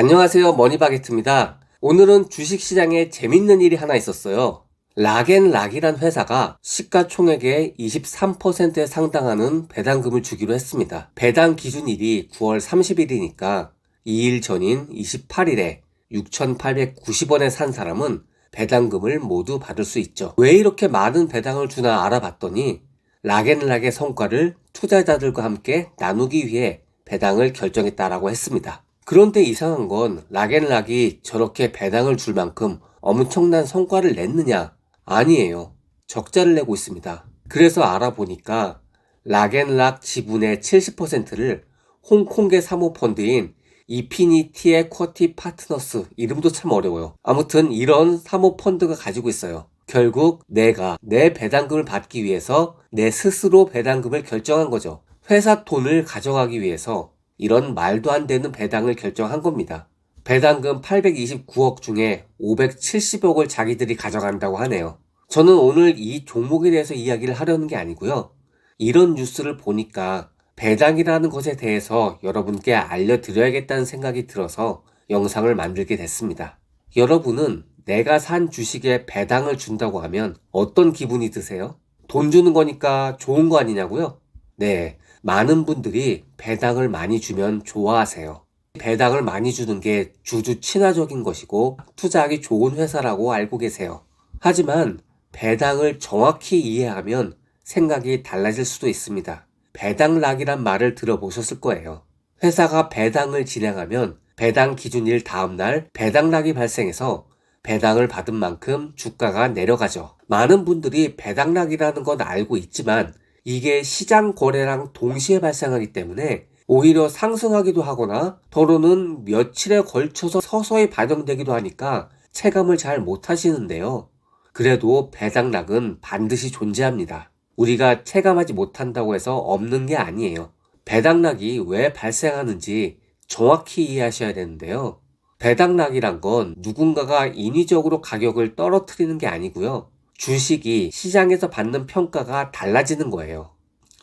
안녕하세요. 머니바게트입니다. 오늘은 주식시장에 재밌는 일이 하나 있었어요. 락앤락이란 회사가 시가총액의 23%에 상당하는 배당금을 주기로 했습니다. 배당 기준일이 9월 30일이니까 2일 전인 28일에 6,890원에 산 사람은 배당금을 모두 받을 수 있죠. 왜 이렇게 많은 배당을 주나 알아봤더니 락앤락의 성과를 투자자들과 함께 나누기 위해 배당을 결정했다라고 했습니다. 그런데 이상한 건 락앤락이 저렇게 배당을 줄 만큼 엄청난 성과를 냈느냐? 아니에요. 적자를 내고 있습니다. 그래서 알아보니까 락앤락 지분의 70%를 홍콩계 사모펀드인 이피니티 에쿼티 파트너스 이름도 참 어려워요. 아무튼 이런 사모펀드가 가지고 있어요. 결국 내가 내 배당금을 받기 위해서 내 스스로 배당금을 결정한 거죠. 회사 돈을 가져가기 위해서 이런 말도 안 되는 배당을 결정한 겁니다. 배당금 829억 중에 570억을 자기들이 가져간다고 하네요. 저는 오늘 이 종목에 대해서 이야기를 하려는 게 아니고요. 이런 뉴스를 보니까 배당이라는 것에 대해서 여러분께 알려드려야겠다는 생각이 들어서 영상을 만들게 됐습니다. 여러분은 내가 산 주식에 배당을 준다고 하면 어떤 기분이 드세요? 돈 주는 거니까 좋은 거 아니냐고요? 네. 많은 분들이 배당을 많이 주면 좋아하세요. 배당을 많이 주는 게 주주 친화적인 것이고 투자하기 좋은 회사라고 알고 계세요. 하지만 배당을 정확히 이해하면 생각이 달라질 수도 있습니다. 배당락이란 말을 들어보셨을 거예요. 회사가 배당을 진행하면 배당 기준일 다음날 배당락이 발생해서 배당을 받은 만큼 주가가 내려가죠. 많은 분들이 배당락이라는 건 알고 있지만 이게 시장 거래랑 동시에 발생하기 때문에 오히려 상승하기도 하거나 더러는 며칠에 걸쳐서 서서히 반영되기도 하니까 체감을 잘 못하시는데요. 그래도 배당락은 반드시 존재합니다. 우리가 체감하지 못한다고 해서 없는 게 아니에요. 배당락이 왜 발생하는지 정확히 이해하셔야 되는데요. 배당락이란 건 누군가가 인위적으로 가격을 떨어뜨리는 게 아니고요. 주식이 시장에서 받는 평가가 달라지는 거예요.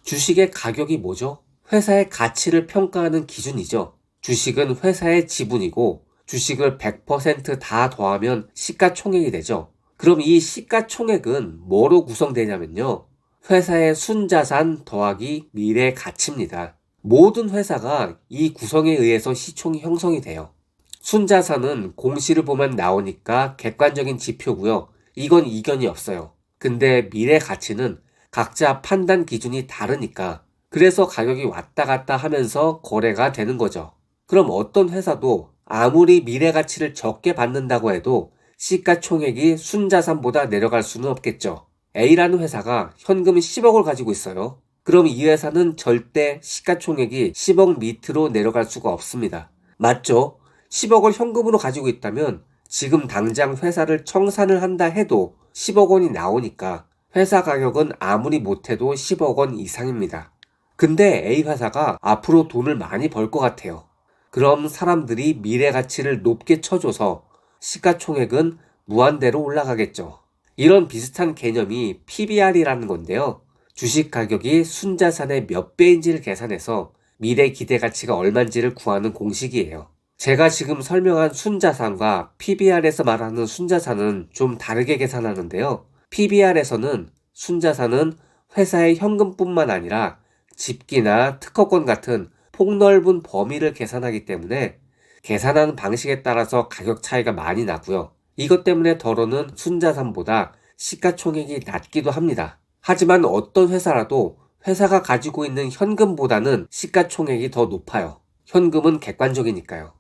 주식의 가격이 뭐죠? 회사의 가치를 평가하는 기준이죠. 주식은 회사의 지분이고 주식을 100%다 더하면 시가총액이 되죠. 그럼 이 시가총액은 뭐로 구성되냐면요. 회사의 순자산 더하기 미래 가치입니다. 모든 회사가 이 구성에 의해서 시총이 형성이 돼요. 순자산은 공시를 보면 나오니까 객관적인 지표고요. 이건 이견이 없어요. 근데 미래 가치는 각자 판단 기준이 다르니까 그래서 가격이 왔다 갔다 하면서 거래가 되는 거죠. 그럼 어떤 회사도 아무리 미래 가치를 적게 받는다고 해도 시가총액이 순자산보다 내려갈 수는 없겠죠. A라는 회사가 현금 10억을 가지고 있어요. 그럼 이 회사는 절대 시가총액이 10억 밑으로 내려갈 수가 없습니다. 맞죠? 10억을 현금으로 가지고 있다면 지금 당장 회사를 청산을 한다 해도 10억 원이 나오니까 회사 가격은 아무리 못해도 10억 원 이상입니다. 근데 A 회사가 앞으로 돈을 많이 벌 것 같아요. 그럼 사람들이 미래 가치를 높게 쳐줘서 시가총액은 무한대로 올라가겠죠. 이런 비슷한 개념이 PBR이라는 건데요. 주식 가격이 순자산의 몇 배인지를 계산해서 미래 기대 가치가 얼만지를 구하는 공식이에요. 제가 지금 설명한 순자산과 PBR에서 말하는 순자산은 좀 다르게 계산하는데요. PBR에서는 순자산은 회사의 현금뿐만 아니라 집기나 특허권 같은 폭넓은 범위를 계산하기 때문에 계산하는 방식에 따라서 가격 차이가 많이 나고요. 이것 때문에 더러는 순자산보다 시가총액이 낮기도 합니다. 하지만 어떤 회사라도 회사가 가지고 있는 현금보다는 시가총액이 더 높아요. 현금은 객관적이니까요.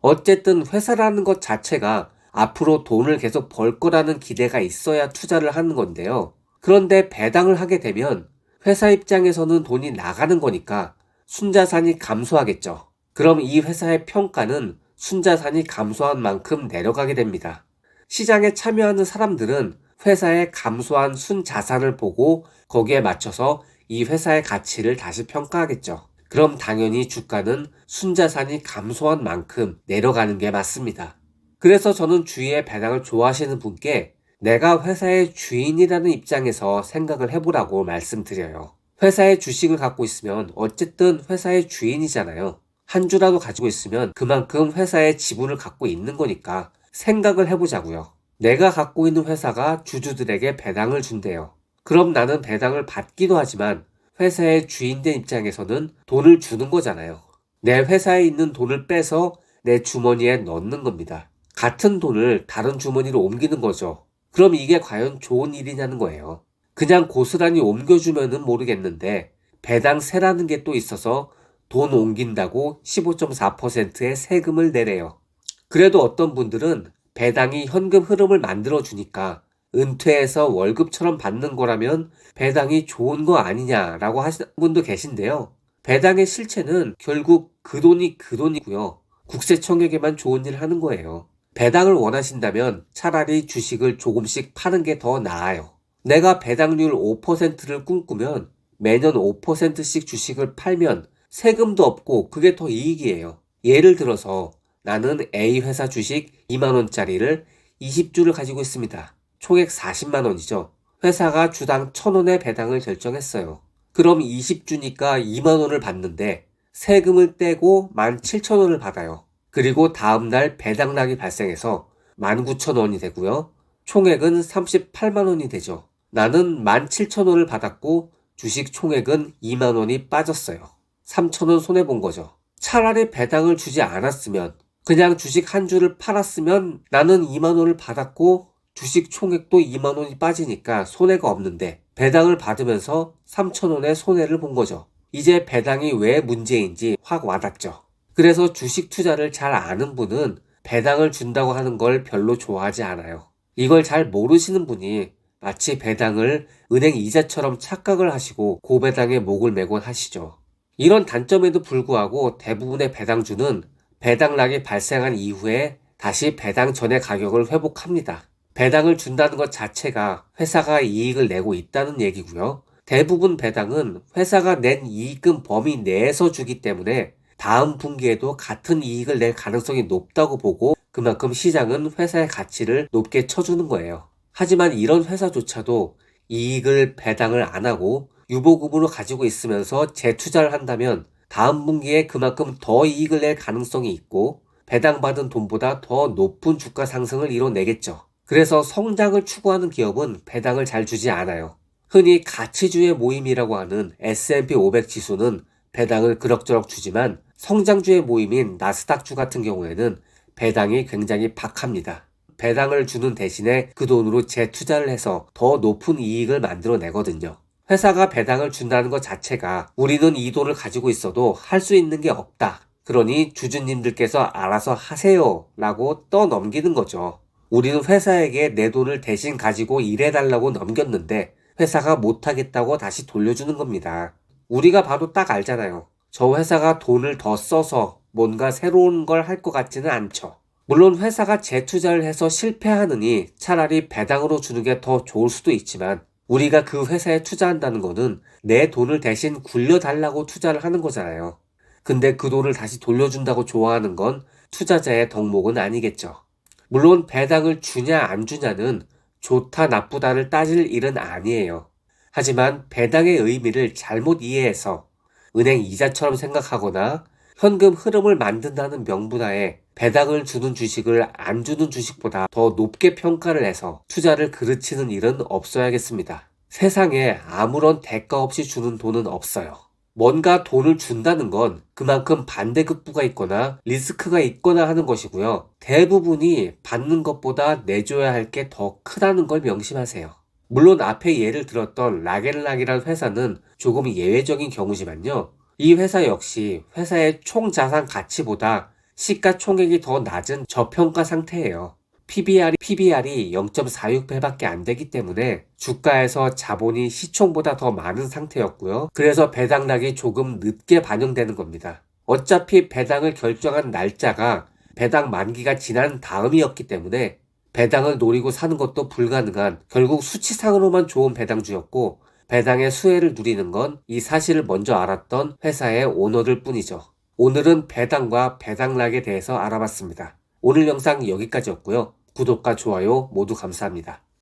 어쨌든 회사라는 것 자체가 앞으로 돈을 계속 벌 거라는 기대가 있어야 투자를 하는 건데요. 그런데 배당을 하게 되면 회사 입장에서는 돈이 나가는 거니까 순자산이 감소하겠죠. 그럼 이 회사의 평가는 순자산이 감소한 만큼 내려가게 됩니다. 시장에 참여하는 사람들은 회사의 감소한 순자산을 보고 거기에 맞춰서 이 회사의 가치를 다시 평가하겠죠. 그럼 당연히 주가는 순자산이 감소한 만큼 내려가는 게 맞습니다. 그래서 저는 주위에 배당을 좋아하시는 분께 내가 회사의 주인이라는 입장에서 생각을 해보라고 말씀드려요. 회사의 주식을 갖고 있으면 어쨌든 회사의 주인이잖아요. 한 주라도 가지고 있으면 그만큼 회사의 지분을 갖고 있는 거니까 생각을 해보자고요. 내가 갖고 있는 회사가 주주들에게 배당을 준대요. 그럼 나는 배당을 받기도 하지만 회사의 주인된 입장에서는 돈을 주는 거잖아요. 내 회사에 있는 돈을 빼서 내 주머니에 넣는 겁니다. 같은 돈을 다른 주머니로 옮기는 거죠. 그럼 이게 과연 좋은 일이냐는 거예요. 그냥 고스란히 옮겨주면은 모르겠는데 배당세라는 게 또 있어서 돈 옮긴다고 15.4%의 세금을 내래요. 그래도 어떤 분들은 배당이 현금 흐름을 만들어 주니까 은퇴해서 월급처럼 받는 거라면 배당이 좋은 거 아니냐라고 하시는 분도 계신데요. 배당의 실체는 결국 그 돈이 그 돈이고요. 국세청에게만 좋은 일 하는 거예요. 배당을 원하신다면 차라리 주식을 조금씩 파는 게 더 나아요. 내가 배당률 5%를 꿈꾸면 매년 5%씩 주식을 팔면 세금도 없고 그게 더 이익이에요. 예를 들어서 나는 A 회사 주식 2만원짜리를 20주를 가지고 있습니다. 총액 40만 원이죠. 회사가 주당 1000원의 배당을 결정했어요. 그럼 20주니까 2만 원을 받는데 세금을 떼고 17,000원을 받아요. 그리고 다음 날 배당락이 발생해서 19,000원이 되고요. 총액은 38만 원이 되죠. 나는 17,000원을 받았고 주식 총액은 2만 원이 빠졌어요. 3,000원 손해 본 거죠. 차라리 배당을 주지 않았으면 그냥 주식 한 주를 팔았으면 나는 2만 원을 받았고 주식 총액도 2만 원이 빠지니까 손해가 없는데 배당을 받으면서 3천 원의 손해를 본 거죠. 이제 배당이 왜 문제인지 확 와닿죠. 그래서 주식 투자를 잘 아는 분은 배당을 준다고 하는 걸 별로 좋아하지 않아요. 이걸 잘 모르시는 분이 마치 배당을 은행 이자처럼 착각을 하시고 고배당에 목을 매곤 하시죠. 이런 단점에도 불구하고 대부분의 배당주는 배당락이 발생한 이후에 다시 배당 전의 가격을 회복합니다. 배당을 준다는 것 자체가 회사가 이익을 내고 있다는 얘기고요. 대부분 배당은 회사가 낸 이익금 범위 내에서 주기 때문에 다음 분기에도 같은 이익을 낼 가능성이 높다고 보고 그만큼 시장은 회사의 가치를 높게 쳐주는 거예요. 하지만 이런 회사조차도 이익을 배당을 안 하고 유보금으로 가지고 있으면서 재투자를 한다면 다음 분기에 그만큼 더 이익을 낼 가능성이 있고 배당받은 돈보다 더 높은 주가 상승을 이뤄내겠죠. 그래서 성장을 추구하는 기업은 배당을 잘 주지 않아요. 흔히 가치주의 모임이라고 하는 S&P 500 지수는 배당을 그럭저럭 주지만 성장주의 모임인 나스닥주 같은 경우에는 배당이 굉장히 박합니다. 배당을 주는 대신에 그 돈으로 재투자를 해서 더 높은 이익을 만들어내거든요. 회사가 배당을 준다는 것 자체가 우리는 이 돈을 가지고 있어도 할 수 있는 게 없다. 그러니 주주님들께서 알아서 하세요. 라고 떠넘기는 거죠. 우리는 회사에게 내 돈을 대신 가지고 일해달라고 넘겼는데 회사가 못하겠다고 다시 돌려주는 겁니다. 우리가 봐도 딱 알잖아요. 저 회사가 돈을 더 써서 뭔가 새로운 걸 할 것 같지는 않죠. 물론 회사가 재투자를 해서 실패하느니 차라리 배당으로 주는 게 더 좋을 수도 있지만 우리가 그 회사에 투자한다는 거는 내 돈을 대신 굴려달라고 투자를 하는 거잖아요. 근데 그 돈을 다시 돌려준다고 좋아하는 건 투자자의 덕목은 아니겠죠. 물론 배당을 주냐 안 주냐는 좋다 나쁘다를 따질 일은 아니에요. 하지만 배당의 의미를 잘못 이해해서 은행 이자처럼 생각하거나 현금 흐름을 만든다는 명분하에 배당을 주는 주식을 안 주는 주식보다 더 높게 평가를 해서 투자를 그르치는 일은 없어야겠습니다. 세상에 아무런 대가 없이 주는 돈은 없어요. 뭔가 돈을 준다는 건 그만큼 반대급부가 있거나 리스크가 있거나 하는 것이고요. 대부분이 받는 것보다 내줘야 할 게 더 크다는 걸 명심하세요. 물론 앞에 예를 들었던 라겔락이라는 회사는 조금 예외적인 경우지만요. 이 회사 역시 회사의 총 자산 가치보다 시가총액이 더 낮은 저평가 상태예요. PBR이, PBR이 0.46배밖에 안 되기 때문에 주가에서 자본이 시총보다 더 많은 상태였고요. 그래서 배당락이 조금 늦게 반영되는 겁니다. 어차피 배당을 결정한 날짜가 배당 만기가 지난 다음이었기 때문에 배당을 노리고 사는 것도 불가능한 결국 수치상으로만 좋은 배당주였고 배당의 수혜를 누리는 건 이 사실을 먼저 알았던 회사의 오너들 뿐이죠. 오늘은 배당과 배당락에 대해서 알아봤습니다. 오늘 영상 여기까지였고요. 구독과 좋아요 모두 감사합니다.